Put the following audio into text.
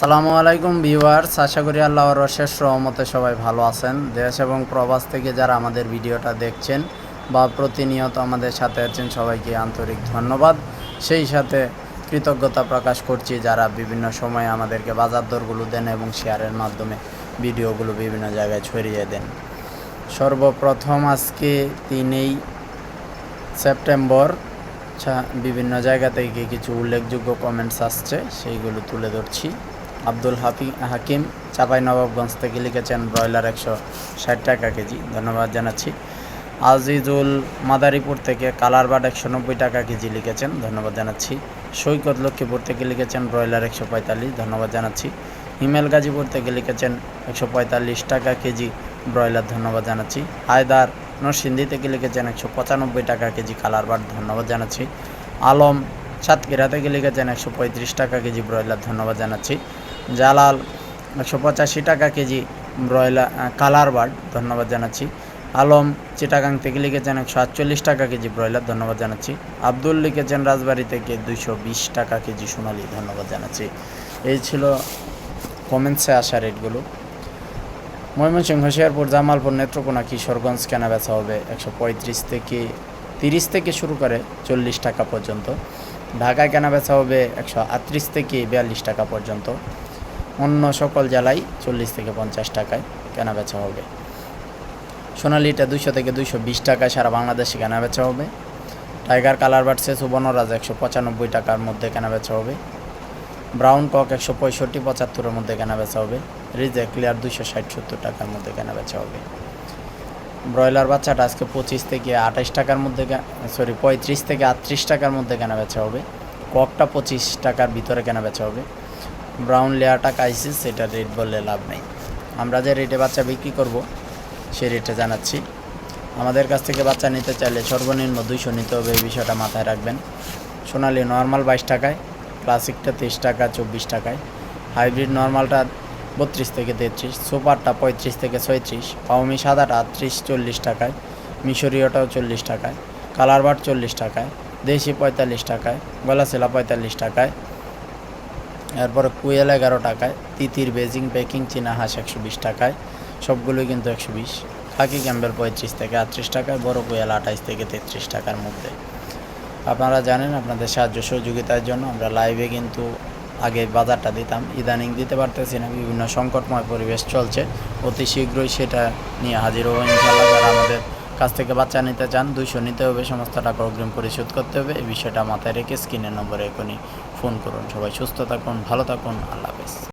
সালামু আলাইকুম ভিউয়ার্স, আশা করি আল্লাহর অশেষ রহমতে সবাই ভালো আছেন। দেশ এবং প্রবাস থেকে যারা আমাদের ভিডিওটা দেখছেন বা প্রতিনিয়ত আমাদের সাথে আছেন, সবাইকে আন্তরিক ধন্যবাদ। সেই সাথে কৃতজ্ঞতা প্রকাশ করছি যারা বিভিন্ন সময়ে আমাদেরকে বাজার দরগুলো দেন এবং শেয়ারের মাধ্যমে ভিডিওগুলো বিভিন্ন জায়গায় ছড়িয়ে দেন। সর্বপ্রথম আজকে তিনই সেপ্টেম্বর বিভিন্ন জায়গা থেকে কিছু উল্লেখযোগ্য কমেন্টস আসছে, সেইগুলো তুলে ধরছি। আব্দুল হাফি হাকিম চাপাই নবাবগঞ্জ থেকে লিখেছেন ব্রয়লার একশো ষাট টাকা কেজি। ধন্যবাদ জানাচ্ছি। আজিজুল মাদারীপুর থেকে কালারবাট একশো নব্বই টাকা কেজি লিখেছেন। ধন্যবাদ জানাচ্ছি। সৈকত লক্ষ্মীপুর থেকে লিখেছেন ব্রয়লার একশো পঁয়তাল্লিশ। ধন্যবাদ জানাচ্ছি। হিমেল গাজীপুর থেকে লিখেছেন একশো পঁয়তাল্লিশ টাকা কেজি ব্রয়লার। ধন্যবাদ জানাচ্ছি। হায়দার নরসিংদী থেকে লিখেছেন একশো পঁচানব্বই টাকা কেজি কালারবাট ধন্যবাদ জানাচ্ছি। আলম সাতক্ষীরা থেকে লিখেছেন একশো পঁয়ত্রিশ টাকা কেজি ব্রয়লার। ধন্যবাদ জানাচ্ছি। জালাল, একশো পঁচাশি টাকা কেজি ব্রয়লার কালার বার্ড, ধন্যবাদ জানাচ্ছি। আলম চিটাগাং থেকে লিখেছেন একশো আটচল্লিশ টাকা কেজি ব্রয়লার, ধন্যবাদ জানাচ্ছি। আব্দুল লিখেছেন রাজবাড়ি থেকে দুইশো বিশ টাকা কেজি সোনালি, ধন্যবাদ জানাচ্ছি। এই ছিল কমেন্টসে আসা রেটগুলো ময়মনসিংহ, শেরপুর, জামালপুর, নেত্রকোনা, কিশোরগঞ্জ কেনা বেচা হবে একশো পঁয়ত্রিশ থেকে তিরিশ থেকে শুরু করে চল্লিশ টাকা পর্যন্ত। ঢাকায় কেনা বেচা হবে একশো আটত্রিশ থেকে বিয়াল্লিশ টাকা পর্যন্ত। অন্য সকল জেলায় চল্লিশ থেকে পঞ্চাশ টাকায় কেনা বেচা হবে। সোনালিটা দুশো থেকে দুশো বিশ টাকায় সারা বাংলাদেশে কেনা বেচা হবে। টাইগার কালার বাড়ছে সুবর্ণরাজ একশো পঁচানব্বই টাকার মধ্যে কেনা বেচা হবে। ব্রাউন কক একশো পঁয়ষট্টি পঁচাত্তরের মধ্যে কেনা বেচা হবে। রিজে ক্লিয়ার দুশো ষাট সত্তর টাকার মধ্যে কেনা বেচা হবে। ব্রয়লার বাচ্চাটা আজকে পঁচিশ থেকে আঠাশ টাকার মধ্যে সরি পঁয়ত্রিশ থেকে আটত্রিশ টাকার মধ্যে কেনা বেচা হবে। ককটা পঁচিশ টাকার ভিতরে কেনা বেচা হবে। ব্রাউন লেয়ারটা কাইসিস সেটা রেট বললে লাভ নেই। আমরা যে রেটে বাচ্চা বিক্রি করব সেই রেটে জানাচ্ছি। আমাদের কাছ থেকে বাচ্চা নিতে চাইলে সর্বনিম্ন দুইশো নিতে হবে, এই বিষয়টা মাথায় রাখবেন। সোনালি নর্মাল বাইশ টাকায়, ক্লাসিকটা তেইশ টাকা, চব্বিশ টাকায়। হাইব্রিড নর্মালটা বত্রিশ থেকে তেত্রিশ, সুপারটা পঁয়ত্রিশ থেকে ছয়ত্রিশ, পাওমি সাদাটা আটত্রিশ চল্লিশ টাকায়, মিশরীয়টাও চল্লিশ টাকায় কালারবাট চল্লিশ টাকায়, দেশি পঁয়তাল্লিশ টাকায় গলাছেলা পঁয়তাল্লিশ টাকায়। এরপরে কুয়েল এগারো টাকায়, তিতির, বেজিং বেকিং চীনা হাঁস একশো বিশ টাকায়, সবগুলোই কিন্তু একশো বিশ। খাকি ক্যাম্বেল পঁয়ত্রিশ থেকে আটত্রিশ টাকায়, বড় কুয়েল আঠাইশ থেকে তেত্রিশ টাকার মধ্যে। আপনারা জানেন আপনাদের সাহায্য সহযোগিতার জন্য আমরা লাইভে কিন্তু আগে বাজারটা দিতাম, ইদানিং দিতে পারতেছি না, বিভিন্ন সংকটময় পরিবেশ চলছে। অতি শীঘ্রই সেটা নিয়ে হাজির হব ইনশাল্লাহ যারা আমাদের কাছ থেকে বাচ্চা নিতে চান, দুইশো নিতে হবে, সমস্ত টাকা অগ্রিম পরিশোধ করতে হবে এই বিষয়টা মাথায় রেখে স্ক্রিনের নম্বরে এখনই ফোন করুন সবাই সুস্থ থাকুন, ভালো থাকুন, আল্লাহ হাফেজ।